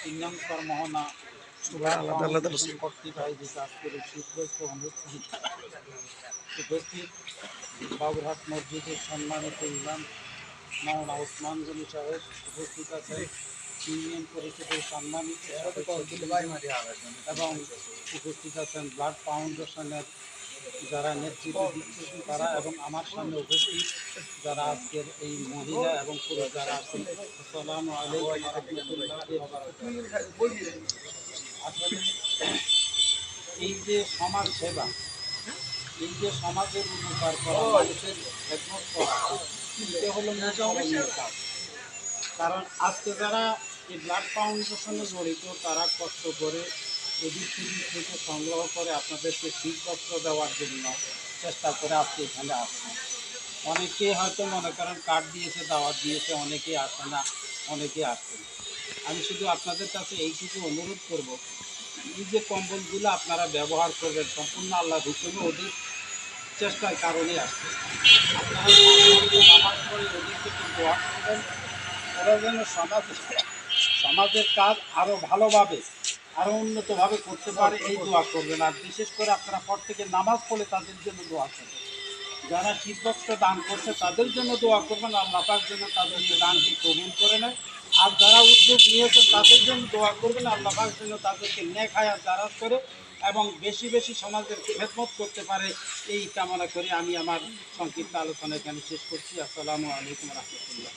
তিন নম্বর মহনা আলাদা আলাদা রসুন। কর্তৃক আয়োজিত আজকের এই শীতগ্রস্ত অনুষ্ঠান উপস্থিত বাবুরহাট মসজিদের সম্মানিত ইমাম মাওলানা ওসমান গনি সাহেব উপস্থিত আছেন ইউনিয়ন পরিষদের সম্মানিত এবং উপস্থিত আছেন ব্লাড ফাউন্ডেশনের যারা নেতৃত্ব দিচ্ছেন তারা এবং আমার সামনে উপস্থিত যারা আজকের এই মহিলা এবং পুরুষ যারা আছেন আসলে এই যে সমাজ সেবা, এই যে সমাজের উপকার কাজ। কারণ আজকে যারা এই ব্লাড ফাউন্ডেশনে জড়িত, তারা কষ্ট করে সংগ্রহ করে আপনাদেরকে শীতবস্ত্র দেওয়ার জন্য চেষ্টা করে আজকে এখানে আসছেন অনেকেই হয়তো মনে করেন কার্ড দিয়েছে, দাওয়াত দিয়েছে অনেকেই আসে না অনেকেই আসে না। আমি শুধু আপনাদের কাছে এইটুকু অনুরোধ করব, এই যে কম্বলগুলো আপনারা ব্যবহার করবেন, সম্পূর্ণ আল্লাহ হুকুমে ওদের চেষ্টার কারণে আসছে আপনারা যেন সমাজ, সমাজের কাজ আরও ভালোভাবে আরও উন্নতভাবে করতে পারে এই দোয়া করবেন। আর বিশেষ করে আপনারা পর থেকে নামাজ পড়ে তাদের জন্য দোয়া করবেন। যারা শীতবস্ত্র দান করছে, তাদের জন্য দোয়া করবেন। আল্লাহ পাক যেন তাদেরকে দানকে কবুল করে নেয়। আর যারা উদ্যোগ নিয়েছে তাদের জন্য দোয়া করবেন। আল্লাহ পাক জন্য তাদেরকে হায়াত দারাজ করে এবং বেশি বেশি সমাজের খেদমত করতে পারে। এই কামনা করে আমি আমার সংক্ষিপ্ত আলোচনা এখানে শেষ করছি। আসসালামু আলাইকুম রহমতুল্লাহ।